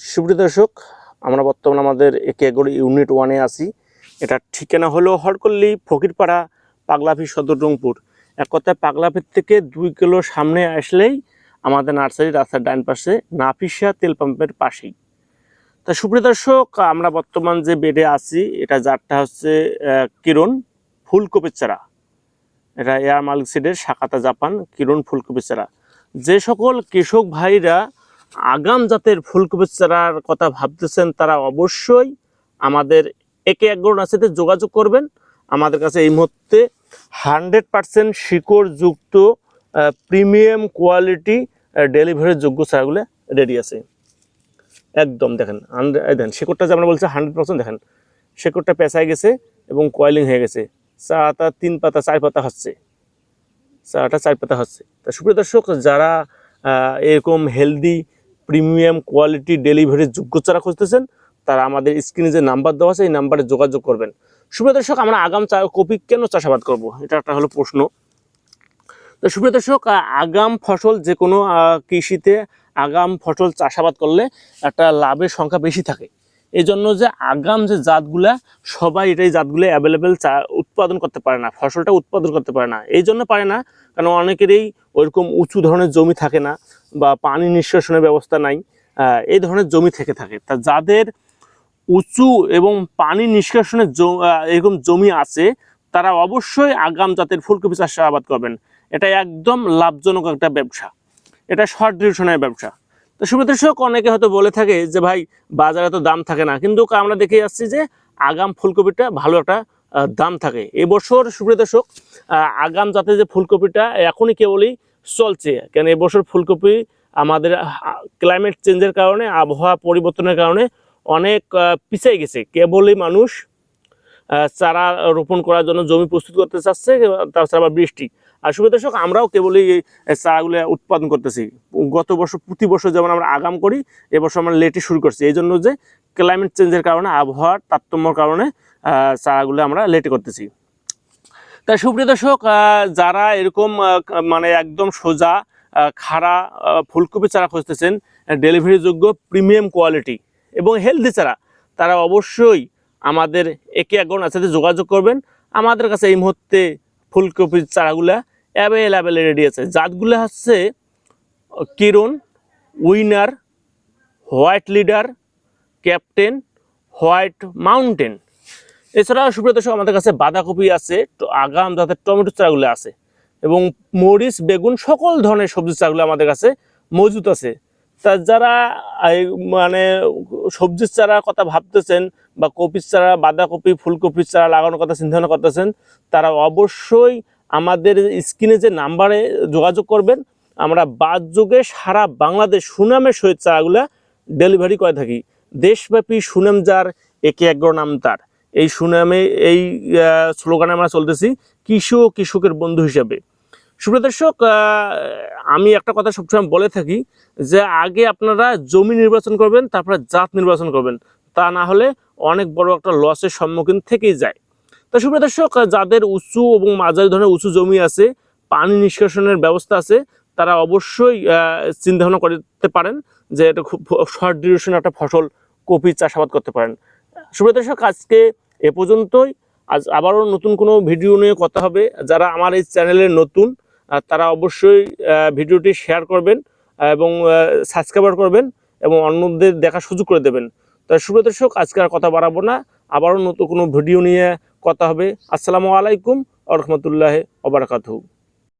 সুপ্রিয় দর্শক, আমরা বর্তমানে আমাদের একে এগোড়ি ইউনিট ওয়ানে আছি। এটা ঠিকানা হলো হরকল্লি, ফকিরপাড়া, পাগলাফি সদর রংপুর। এক কথায় পাগলাফির থেকে দুই কিলো সামনে আসলেই আমাদের নার্সারি রাস্তার ডান পাশে নাফিসা তেল পাম্পের পাশেই। তা সুপ্রিয় দর্শক, আমরা বর্তমান যে বেডে আছি, এটা যারটা হচ্ছে কিরণ ফুলকপির চারা এটা এয়ার মালিক সিডের শাখাতা জাপান, কিরণ ফুলকপির চারা যে সকল কৃষক ভাইরা আগাম জাতের ফুলকপির চারার কথা ভাবতেছেন তারা অবশ্যই। আমাদের একে এক সাথে যোগাযোগ করবেন। আমাদের কাছে এই মুহূর্তে হান্ড্রেড পার্সেন্ট শিকড় যুক্ত প্রিমিয়াম কোয়ালিটি ডেলিভারির যোগ্য চারাগুলো রেডি আছে। একদম দেখেন দেখেন, শিকড়টা যে আমরা বলছি হান্ড্রেড পার্সেন্ট দেখেন, শিকড়টা পেঁচায় গেছে এবং কয়েলিং হয়ে গেছে। চাটা তিন পাতা, চার পাতা হচ্ছে। চাটা চার পাতা হচ্ছে। তা সুপ্রিয় দর্শক, যারা এরকম হেলদি প্রিমিয়াম কোয়ালিটি ডেলিভারির যোগ্য চারা খুঁজতেছেন, তারা আমাদের স্ক্রিনে যে নাম্বার দেওয়া আছে, এই নাম্বারে যোগাযোগ করবেন। সুপ্রিয় দর্শক, আমরা আগাম চা, কপি কেন চাষাবাদ করব? এটা একটা হলো প্রশ্ন। তো সুপ্রিয় দর্শক আগাম ফসল যে কোনো কৃষিতে আগাম ফসল চাষাবাদ করলে একটা লাভের সংখ্যা বেশি থাকে। এই জন্য যে আগাম যে জাতগুলা, সবাই এটাই জাতগুলো অ্যাভেলেবেল চা, উৎপাদন করতে পারে না, ফসলটা উৎপাদন করতে পারে না। এই জন্য পারে না, কারণ অনেকেরই ওইরকম উঁচু ধরনের জমি থাকে না। বা পানি নিষ্কাশনের ব্যবস্থা নাই এই ধরনের জমি থেকে থাকে। তা যাদের উঁচু এবং পানি নিষ্কাশনের এরকম জমি আছে, তারা অবশ্যই আগাম জাতের ফুলকপি চাষ আবাদ করবেন। এটা একদম লাভজনক একটা ব্যবসা। এটা শর্ট ডিউরেশনের ব্যবসা। তো সুবিদর্শক অনেকে হয়তো বলে থাকে যে, ভাই, বাজারে তো দাম থাকে না। কিন্তু আমরা দেখে যাচ্ছি যে, আগাম ফুলকপিটা ভালো একটা দাম থাকে। এবছর সুপ্রিয় আগাম জাতের যে ফুলকপিটা, এখনই কেবলই চলছে। কেন এবছর ফুলকপি আমাদের ক্লাইমেট চেঞ্জের কারণে, আবহাওয়া পরিবর্তনের কারণে অনেক পিছিয়ে গেছে। কেবলই মানুষ চারা রোপণ করার জন্য জমি প্রস্তুত করতে চাচ্ছে, তাছাড়া আবার বৃষ্টি। আর সুবিধা দর্শক, আমরাও কেবলই চারাগুলো উৎপাদন করতেছি। গত বছর, প্রতি বছর যেমন আমরা আগাম করি এবছর আমরা লেটে শুরু করছি। এই জন্য যে ক্লাইমেট চেঞ্জের কারণে, আবহাওয়ার তারতম্যর কারণে চারাগুলো আমরা লেটে করতেছি। তাই সুপ্রিয় দর্শক যারা এরকম মানে একদম সোজা খাড়া ফুলকপি চারা খুঁজতেছেন ডেলিভারি যোগ্য প্রিমিয়াম কোয়ালিটি এবং হেলদি চারা, তারা অবশ্যই আমাদের একে একজন সাথে যোগাযোগ করবেন। আমাদের কাছে এই মুহূর্তে ফুলকপির চারাগুলা অ্যাভেলেবেল রেডি আছে। জাতগুলো হচ্ছে, Kiran winner white leader captain white mountain এছাড়াও সুপ্রিয় দর্শক আমাদের কাছে বাঁধাকপি আছে আগাম জাতের টমেটো চারাগুলো আছে এবং মরিচ, বেগুন, সকল ধরনের সবজি চারাগুলো আমাদের কাছে মজুদ আছে। তা যারা মানে সবজির চারা কথা ভাবতেছেন বা কপির চারা, বাঁধাকপি, ফুলকপির চারা লাগানোর কথা চিন্তা ভাবনা করতেছেন, তারা অবশ্যই আমাদের স্ক্রিনে যে নাম্বারে যোগাযোগ করবেন। আমরা বাদ যুগে সারা বাংলাদেশ সুনামের সহিত চারাগুলা ডেলিভারি করে থাকি। দেশব্যাপী সুনাম যার, একে এক নাম তার। এই সুনামে, এই স্লোগানে আমরা চলতেছি কৃষক কৃষকের বন্ধু হিসাবে। সুপ্রিয় দর্শক আমি একটা কথা সবসময় বলে থাকি যে আগে আপনারা জমি নির্বাচন করবেন, তারপরে জাত নির্বাচন করবেন। তা না হলে অনেক বড় একটা লসের সম্মুখীন থেকেই যায়। তো সুপ্রিয় দর্শক, যাদের উঁচু এবং মাঝারি ধরনের উঁচু জমি আছে, পানি নিষ্কাশনের ব্যবস্থা আছে, তারা অবশ্যই চিন্তা ভাবনা করতে পারেন যে এটা খুব শর্ট ডিউরেশন একটা ফসল কপি চাষাবাদ করতে পারেন। সুপ্রিয় দর্শক, আজকে এ পর্যন্তই। আজ আবারও নতুন কোনো ভিডিও নিয়ে কথা হবে। যারা আমার এই চ্যানেলে নতুন তারা অবশ্যই ভিডিওটি শেয়ার করবেন এবং সাবস্ক্রাইবার করবেন এবং অন্যদের দেখা সুযোগ করে দেবেন। তাই শুভ দর্শক, আজকে আর কথা বাড়াবো না। আবারও নতুন কোনো ভিডিও নিয়ে কথা হবে। আসসালামু আলাইকুম আ রহমতুল্লাহ ওবরাকাতু